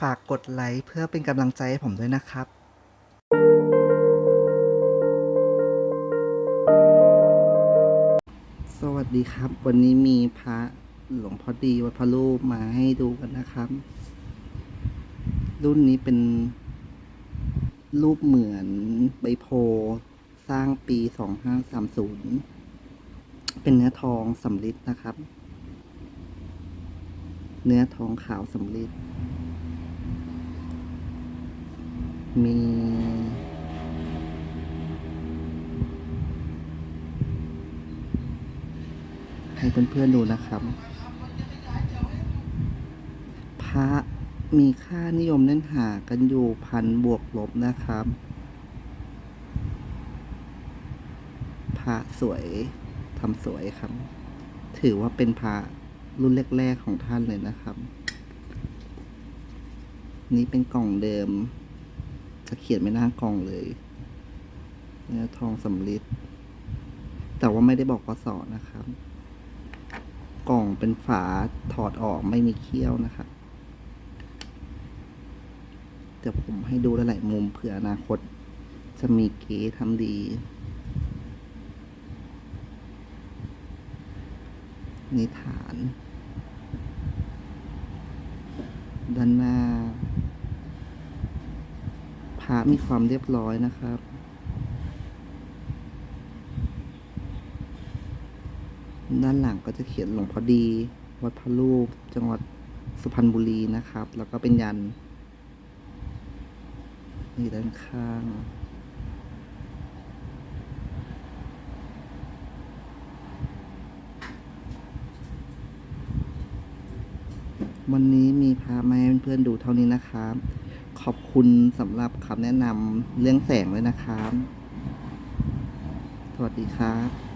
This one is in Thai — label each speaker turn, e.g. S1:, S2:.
S1: ฝากกดไลค์เพื่อเป็นกำลังใจให้ผมด้วยนะครับสวัสดีครับ วันนี้มีพระหลวงพ่อดีวัดพระรูปมาให้ดูกันนะครับ รุ่นนี้เป็น รูปเหมือนใบโพสร้างปี2530เป็นเนื้อทองสำริดนะครับ เนื้อทองขาวสำริด มี ให้เพื่อนๆดูนะครับพระมีค่านิยมเน้นหากันอยู่พันบวกลบนะครับพระสวยทำสวยครับ ถือว่าเป็นพระรุ่นแรก ๆ ของท่านเลยนะครับ นี่เป็นกล่องเดิม จะเขียนไม่หน้ากล่องเลยเนื้อทองสำริดแต่ว่าไม่ได้บอกพศนะครับ กล่องเป็นฝาถอดออกไม่มีเขี้ยวนะครับเดี๋ยวผมให้ดูหลายๆมุมเผื่ออนาคต จะมีเก๋ทำดีนิฐาน ด้านหน้า ระมีความเรียบร้อยนะครับ ด้านหลังก็จะเขียนหลวงพ่อดี วัดพระรูป จังหวัดสุพรรณบุรีนะครับ แล้วก็เป็นยันนี่ด้านข้างวันนี้มีพามาให้เพื่อนๆดูเท่านี้นะครับ ขอบคุณสำหรับคำแนะนำเรื่องแสงเลยนะครับ สวัสดีครับ